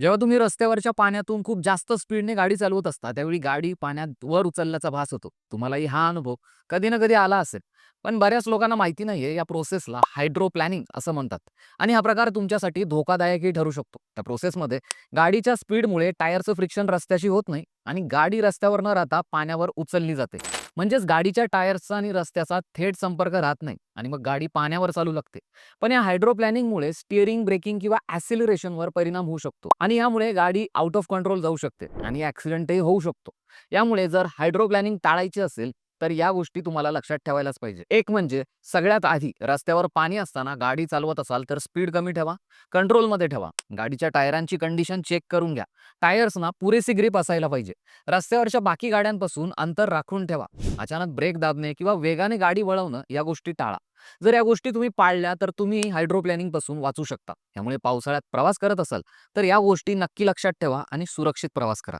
जेव्हा तुम्ही रस्त्यावरच्या पाण्यातून खूप जास्त स्पीडने गाडी चालवत असता, त्यावेळी गाडी पाण्यात वर उचलल्याचा भास होतो. तुम्हालाही हा अनुभव कधी ना कधी आला असेल. पण बऱ्याच लोकांना माहिती नाहीये या प्रोसेसला हायड्रो प्लॅनिंग असं म्हणतात आणि हा प्रकार तुमच्यासाठी धोकादायकही ठरू शकतो. त्या प्रोसेसमध्ये गाडीच्या स्पीडमुळे टायरचं फ्रिक्शन रस्त्याशी होत नाही आणि गाडी रस्त्यावर न राहता पाण्यावर उचलली जाते. म्हणजेच गाडीच्या टायर्सचा आणि रस्त्याचा थेट संपर्क राहत नाही आणि मग गाडी पाण्यावर चालू लागते. पण या हायड्रोप्लॅनिंगमुळे स्टिअरिंग ब्रेकिंग किंवा ऍसिलरेशनवर परिणाम होऊ शकतो आणि यामुळे गाडी आउट ऑफ कंट्रोल जाऊ शकते आणि ॲक्सिडेंटही होऊ शकतो. यामुळे जर हायड्रोप्लॅनिंग टाळायची असेल, तर या गोष्टी तुम्हाला लक्षात ठेवायलाच पाहिजे. एक म्हणजे सगळ्यात आधी रस्त्यावर पाणी असताना गाडी चालवत असाल तर स्पीड कमी ठेवा, कंट्रोलमध्ये ठेवा. गाडीच्या टायरांची कंडिशन चेक करून घ्या. टायर्सना पुरेसी ग्रीप असायला पाहिजे. रस्त्यावरच्या बाकी गाड्यांपासून अंतर राखून ठेवा. अचानक ब्रेक दाबणे किंवा वेगाने गाडी वळवणं या गोष्टी टाळा. जर या गोष्टी तुम्ही पाळल्या तर तुम्ही हायड्रोप्लॅनिंगपासून वाचू शकता. त्यामुळे पावसाळ्यात प्रवास करत असाल तर या गोष्टी नक्की लक्षात ठेवा आणि सुरक्षित प्रवास करा.